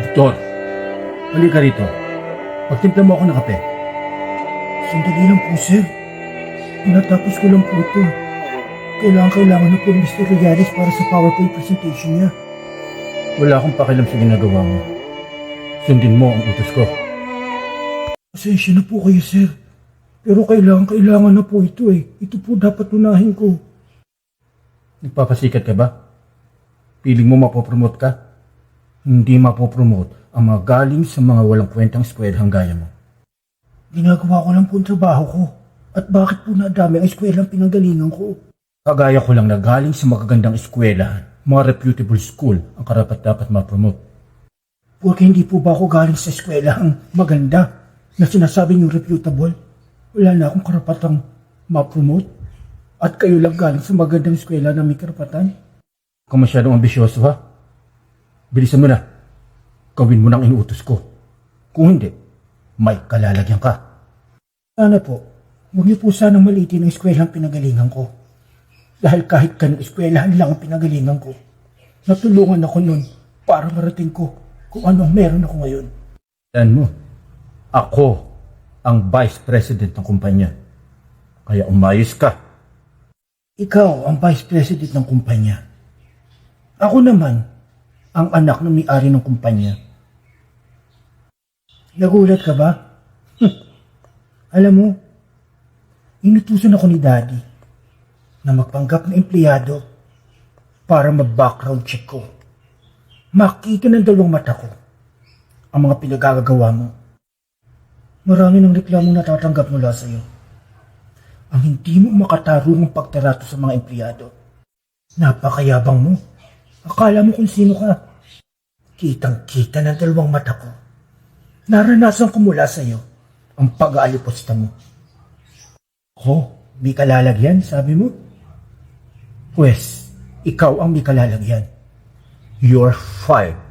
Victor, halika rito. Pagtimpla mo ako ng kape. Sandali lang po, sir. Pinatapos ko lang po ito. Kailangan, kailangan na po ni Mr. Regalis para sa PowerPoint presentation niya. Wala akong pakialam sa ginagawa mo. Sundin mo ang utos ko. Pasensya na po kayo, sir. Pero kailangan, kailangan na po ito eh. Ito po dapat unahin ko. Nagpapasikat ka ba? Piling mo mapopromote ka? Hindi mapopromote ang mga galing sa mga walang kwentang eskwelahang gaya mo. Ginagawa ko lang po ang trabaho ko. At bakit po nadami ang eskwela ang pinanggalingan ko? Kagaya ko lang na galing sa magagandang eskwelahan, mga reputable school ang karapat dapat ma-promote. Porque hindi po ba ako galing sa eskwela ang maganda na sinasabi niyong reputable? Wala na akong karapatang ma-promote? At kayo lang galing sa magandang eskwela na may karapatan? Kung masyadong ambisyoso ha, bilisan mo na. Gawin mo ng inuutos ko. Kung hindi, may kalalagyan ka. Sana po, huwag niyo po sanang malitin ang eskwela ang pinagalingan ko. Dahil kahit kanong eskwelahan lang ang pinagalingan ko, natulungan ako nun para marating ko kung anong meron ako ngayon. Yan mo, ako ang vice president ng kumpanya. Kaya umayos ka. Ikaw ang vice president ng kumpanya. Ako naman, ang anak ng may-ari ng kumpanya. Nagulat ka ba? Alam mo, inutusan ako ni Daddy na magpanggap na empleyado para mag-background check ko. Makita ng dalawang mata ko ang mga pinagagagawa mo. Marami ng reklamo natatanggap mula sa iyo ang hindi mo makatarungang pagtarato sa mga empleyado. Napakayabang mo. Akala mo kung sino ka. Kitang-kita ng dalawang mata ko. Naranasan ko mula sa iyo ang pag-aaliposta mo. Ko, may kalalagyan, sabi mo? Pwes, ikaw ang may kalalagyan. You're fired.